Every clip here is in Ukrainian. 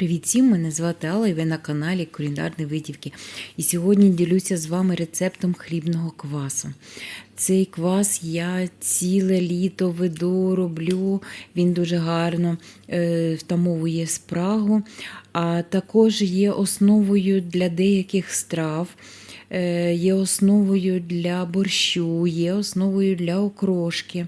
Привіт всім! Мене звати Алла і ви на каналі Кулінарні Витівки. І сьогодні ділюся з вами рецептом хлібного квасу. Цей квас я ціле літо веду, роблю. Він дуже гарно е, втамовує спрагу, а також є основою для деяких страв. Е, Є основою для борщу, є основою для окрошки.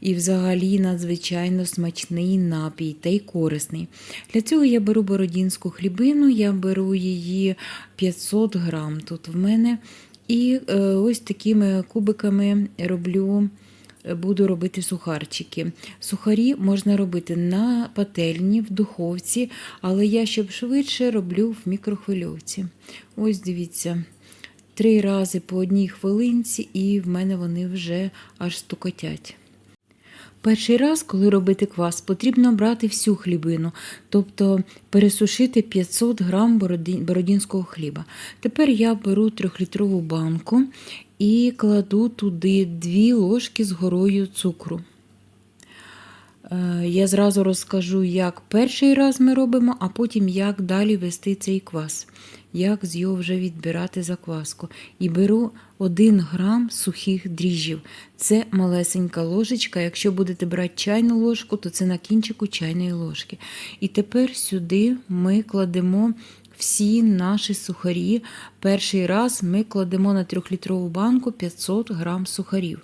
І взагалі надзвичайно смачний напій та й корисний. Для цього я беру бородінську хлібину, я беру її 500 грам тут в мене. І е, ось такими кубиками роблю. Буду робити сухарчики. Сухарі можна робити на пательні, в духовці, але я, щоб швидше, роблю в мікрохвильовці. Ось дивіться, три рази по одній хвилинці, і в мене вони вже аж стукотять. Перший раз, коли робити квас, потрібно брати всю хлібину, тобто пересушити 500 грам бородінського хліба. Тепер я беру 3-літрову банку і кладу туди 2 ложки з горою цукру. Е, Я зразу розкажу, як перший раз ми робимо, а потім як далі вести цей квас, як з його вже відбирати закваску. І беру 1 грам сухих дріжджів. Це малесенька ложечка. Якщо будете брати чайну ложку, то це на кінчику чайної ложки. І тепер сюди ми кладемо всі наші сухарі. Перший раз ми кладемо на 3-літрову банку 500 грам сухарів.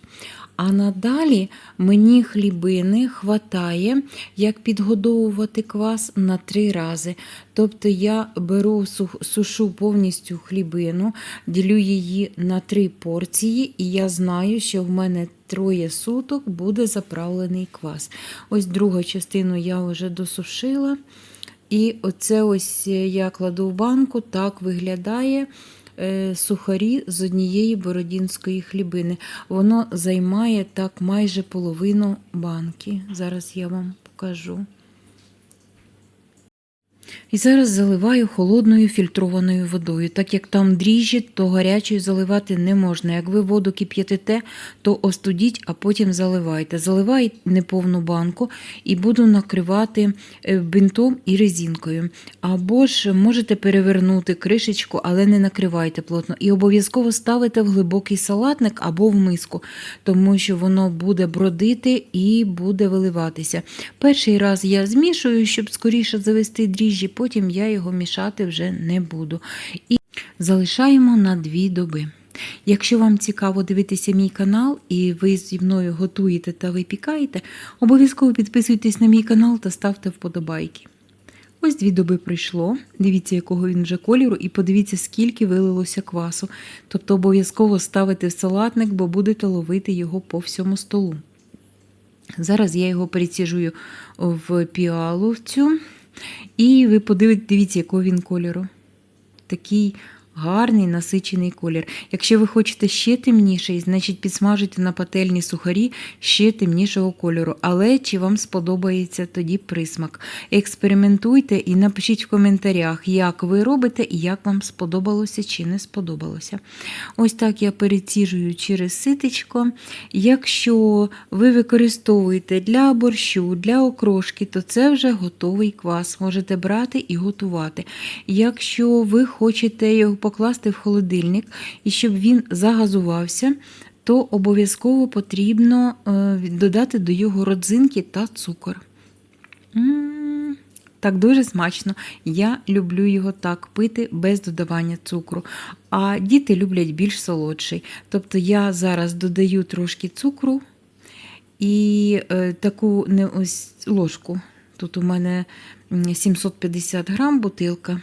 А надалі мені хлібини хватає, як підгодовувати квас на три рази. Тобто я беру сушу повністю хлібину, ділю її на три порції, і я знаю, що в мене троє суток буде заправлений квас. Ось другу частину я вже досушила. І оце ось я кладу в банку, так виглядає сухарі з однієї бородінської хлібини. Воно займає так майже половину банки. Зараз я вам покажу. І зараз заливаю холодною фільтрованою водою. Так як там дріжджі, то гарячою заливати не можна. Як ви воду кип'ятите, то остудіть, а потім заливайте. Заливаю неповну банку і буду накривати е, бинтом і резинкою. Або ж можете перевернути кришечку, але не накривайте плотно. І обов'язково ставите в глибокий салатник або в миску, тому що воно буде бродити і буде виливатися. Перший раз я змішую, щоб скоріше завести дріжджі, потім я його мішати вже не буду. І залишаємо на дві доби. Якщо вам цікаво дивитися мій канал і ви зі мною готуєте та випікаєте, обов'язково підписуйтесь на мій канал та ставте вподобайки. Ось дві доби пройшло. Дивіться, якого він вже кольору, і подивіться, скільки вилилося квасу. Тобто обов'язково ставити в салатник, бо будете ловити його по всьому столу. Зараз я його переціжую в піалу цю. І ви подивитесь, дивіться, якого він кольору. Такий гарний насичений колір. Якщо ви хочете ще темніший, значить підсмажуйте на пательні сухарі ще темнішого кольору. Але чи вам сподобається тоді присмак? Експериментуйте і напишіть в коментарях, як ви робите і як вам сподобалося чи не сподобалося. Ось так я переціжую через ситечко. Якщо ви використовуєте для борщу, для окрошки, то це вже готовий квас. Можете брати і готувати. Якщо ви хочете його покласти в холодильник і щоб він загазувався, то обов'язково потрібно е, додати до його родзинки та цукор. М, Так дуже смачно. Я люблю його так пити без додавання цукру. А діти люблять більш солодший. Тобто я зараз додаю трошки цукру і е, таку не ось ложку. Тут у мене 750 грам бутилка.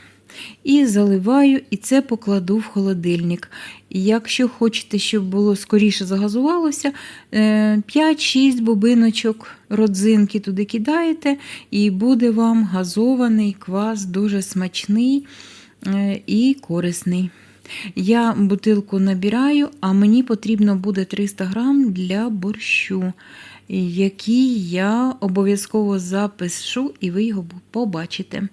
І заливаю, і це покладу в холодильник. Якщо хочете, щоб було скоріше загазувалося, е, 5-6 бобиночок родзинки туди кидаєте, і буде вам газований квас, дуже смачний е, і корисний. Я бутилку набираю, а мені потрібно буде 300 грам для борщу, який я обов'язково запишу, і ви його побачите.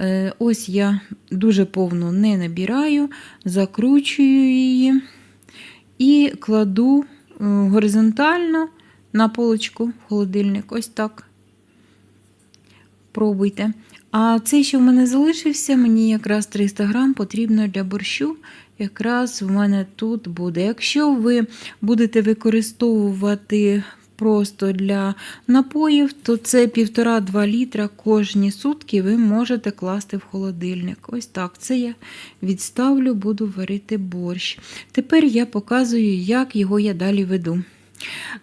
Е, Ось я дуже повну не набираю, закручую її і кладу е, горизонтально на полочку в холодильник. Ось так. Пробуйте. А цей, що в мене залишився, мені якраз 300 грам потрібно для борщу. Якраз в мене тут буде. Якщо ви будете використовувати просто для напоїв, то це 1,5-2 літра кожні сутки ви можете класти в холодильник. Ось так. Це я відставлю, буду варити борщ. Тепер я показую, як його я далі веду.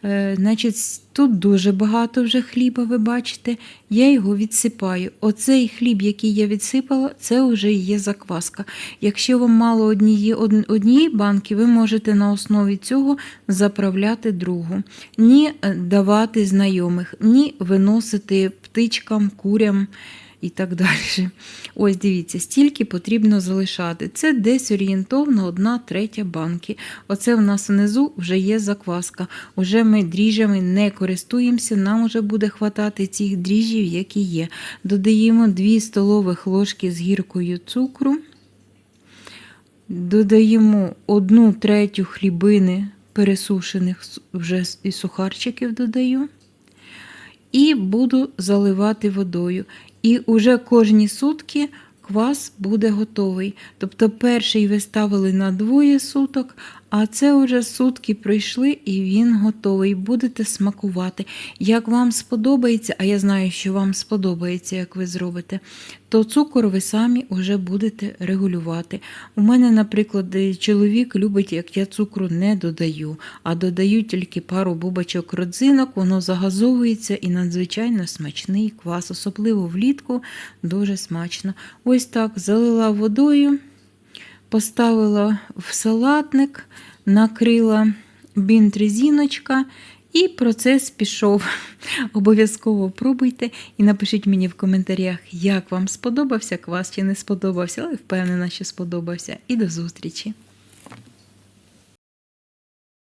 Е, значить, тут дуже багато вже хліба, ви бачите. Я його відсипаю. Оцей хліб, який я відсипала, це вже є закваска. Якщо вам мало однієї, од- однієї банки, ви можете на основі цього заправляти другу. Ні е, давати знайомих, ні виносити птичкам, курям і так далі. Ось дивіться, стільки потрібно залишати. Це десь орієнтовно 1 третя банки. Оце в нас внизу вже є закваска. Уже ми дріжджами не користуємося, нам вже буде хватати цих дріжджів, які є. Додаємо 2 столових ложки з гіркою цукру. Додаємо 1 третю хлібини пересушених вже і сухарчиків додаю. І буду заливати водою. І уже кожні сутки квас буде готовий. Тобто перший ви ставили на двоє суток, а це вже сутки пройшли і він готовий. Будете смакувати. Як вам сподобається, а я знаю, що вам сподобається, як ви зробите, то цукор ви самі вже будете регулювати. У мене, наприклад, е, чоловік любить, як я цукру не додаю, а додаю тільки пару бубочок родзинок, воно загазовується і надзвичайно смачний квас, особливо влітку дуже смачно. Ось так залила водою, поставила в салатник, накрила бінт резиночка. І процес пішов. Обов'язково пробуйте і напишіть мені в коментарях, як вам сподобався квас чи не сподобався, але впевнена, що сподобався. І до зустрічі!